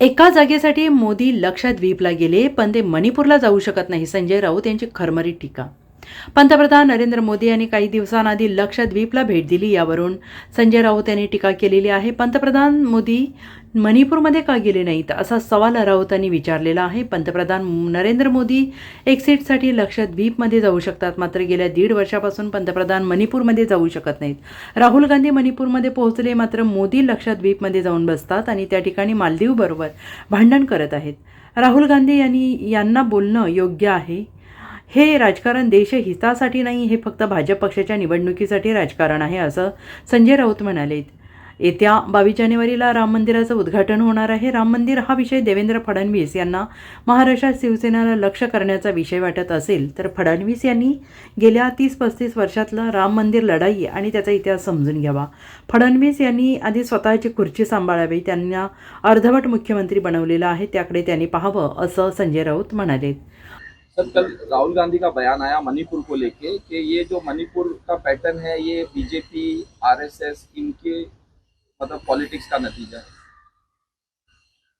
एका जागेसाठी मोदी लक्षद्वीपला गेले पण ते मणिपूरला जाऊ शकत नाही. संजय राऊत यांची खरमरीत टीका पंतप्रधान नरेंद्र मोदी यांनी काही दिवसांआधी लक्षद्वीपला भेट दिली यावरून. संजय राऊत यांनी टीका केलेली आहे. पंतप्रधान मोदी मणिपूरमध्ये का गेले नाहीत? असा सवाल राऊतांनी विचारलेला आहे. पंतप्रधान नरेंद्र मोदी एक सीटसाठी लक्षद्वीपमध्ये जाऊ शकतात. मात्र गेल्या दीड वर्षापासून पंतप्रधान मणिपूरमध्ये जाऊ शकत नाहीत. राहुल गांधी मणिपूरमध्ये पोहोचले मात्र मोदी लक्षद्वीपमध्ये जाऊन बसतात आणि त्या ठिकाणी मालदीवबरोबर भांडण करत आहेत. राहुल गांधी यांनी यांना बोलणं योग्य आहे? हे राजकारण देशहितासाठी नाही हे फक्त भाजप पक्षाच्या निवडणुकीसाठी राजकारण आहे असं संजय राऊत म्हणाले. येत्या बावीस जानेवारीला राम मंदिराचं उद्घाटन होणार आहे. राम मंदिर हा विषय देवेंद्र फडणवीस यांना महाराष्ट्रात शिवसेनेला लक्ष करण्याचा विषय वाटत असेल तर फडणवीस यांनी गेल्या तीस पस्तीस वर्षातलं राम मंदिर लढाई आणि त्याचा इतिहास समजून घ्यावा. फडणवीस यांनी आधी स्वतःची खुर्ची सांभाळावी त्यांना अर्धवट मुख्यमंत्री बनवलेलं आहे त्याकडे त्यांनी पाहावं असं संजय राऊत म्हणाले. सर, कल राहुल गांधी का बयान आया मणिपुर को लेके कि ये जो मणिपुर का पैटर्न है, ये बीजेपी आरएसएस इनके मतलब पॉलिटिक्स का नतीजा है।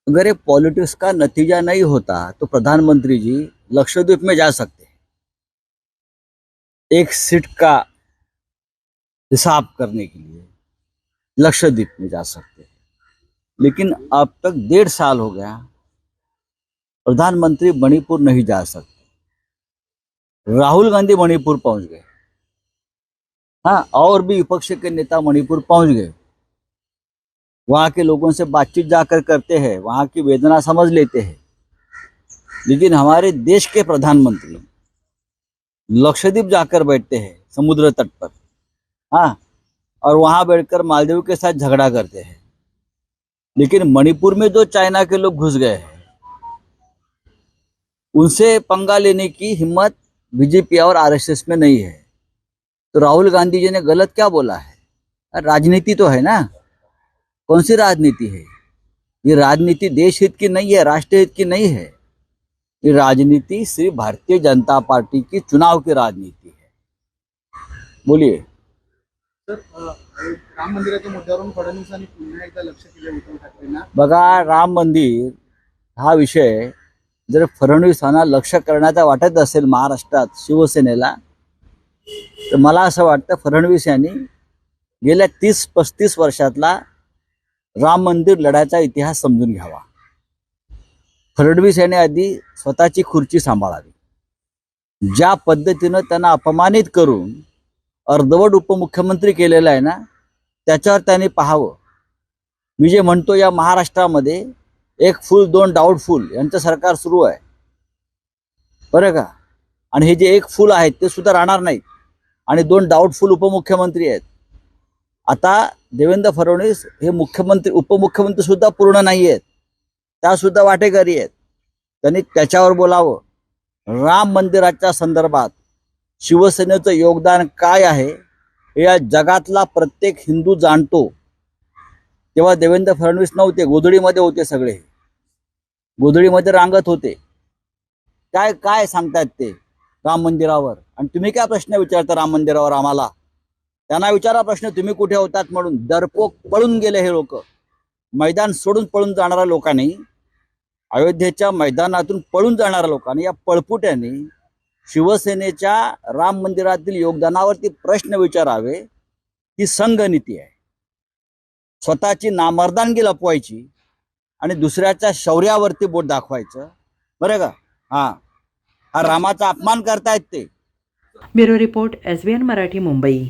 अगर ये पॉलिटिक्स का नतीजा नहीं होता तो प्रधानमंत्री जी लक्षद्वीप में जा सकते एक सीट का हिसाब करने के लिए लक्षद्वीप में जा सकते लेकिन अब तक डेढ़ साल हो गया, प्रधानमंत्री मणिपुर नहीं जा सकते। राहुल गांधी मणिपुर पहुँच गए। हाँ और भी विपक्ष के नेता मणिपुर पहुँच गए। वहाँ के लोगों से बातचीत जाकर करते हैं, वहाँ की वेदना समझ लेते हैं। लेकिन हमारे देश के प्रधानमंत्री लक्षद्वीप जाकर बैठते हैं, समुद्र तट पर। हाँ और वहाँ बैठकर मालदीव के साथ झगड़ा करते हैं। लेकिन मणिपुर में जो चाइना के लोग घुस गए हैं, उनसे पंगा लेने की हिम्मत बीजेपी और आरएसएस में नहीं है। तो राहुल गांधी जी ने गलत क्या बोला है? राजनीति तो है ना। कौन सी राजनीति है? ये राजनीति देश हित की नहीं है राष्ट्र हित की नहीं है। ये राजनीति सिर्फ़ भारतीय जनता पार्टी की चुनाव की राजनीति है। बोलिए। राम मंदिराच्या मुद्द्यावरून फडणवीसांनी पुन्हा एकदा लक्ष केले उद्धव ठाकरेंना बघा राम मंदिर हा विषय जर फडणवीसांना लक्ष करण्याचा वाटत असेल महाराष्ट्रात शिवसेनेला तर मला असं वाटतं फडणवीस यांनी गेल्या तीस पस्तीस वर्षातला राम मंदिर लढ्याचा इतिहास समजून घ्यावा. फडणवीस यांनी आधी स्वतःची खुर्ची सांभाळावी. ज्या पद्धतीनं त्यांना अपमानित करून अर्धवट उपमुख्यमंत्री केलेला आहे ना त्याच्यावर त्यांनी पाहावं. मी जे म्हणतो या महाराष्ट्रामध्ये एक फुल दोन डाऊटफुल यांचं सरकार सुरू आहे. बरं का? आणि हे जे एक फुल आहेत ते सुद्धा राहणार नाहीत. आणि दोन डाऊटफुल उपमुख्यमंत्री आहेत. आता देवेंद्र फडणवीस हे मुख्यमंत्री उपमुख्यमंत्री सुद्धा पूर्ण नाही आहेत. त्यासुद्धा वाटेकरी आहेत. त्यांनी त्याच्यावर बोलावं. राम मंदिराच्या संदर्भात शिवसेनेचं योगदान काय आहे हे या जगातला प्रत्येक हिंदू जाणतो. तेव्हा देवेंद्र फडणवीस नव्हते गोधडीमध्ये होते सगळे. गोधडीमध्ये रांगत होते. काय काय सांगतायत ते? राम मंदिरावर. आणि तुम्ही काय प्रश्न विचारता राम मंदिरावर आम्हाला? त्यांना विचारा प्रश्न तुम्ही कुठे होतात म्हणून. दरपोक पळून गेले हे लोक. मैदान सोडून पळून जाणाऱ्या लोकांनी अयोध्येच्या मैदानातून पळून जाणाऱ्या लोकांनी या पळपुट्यांनी शिवसेनेच्या राम मंदिरातील योगदानावरती प्रश्न विचारावे ही संघ नीती आहे. स्वतःची नामर्दानगी लपवायची आणि दुसऱ्याच्या शौर्यावरती बोट दाखवायचं. बरं का? हा. हा रामाचा अपमान करतायत ते. Bureau report S B N Marathi Mumbai.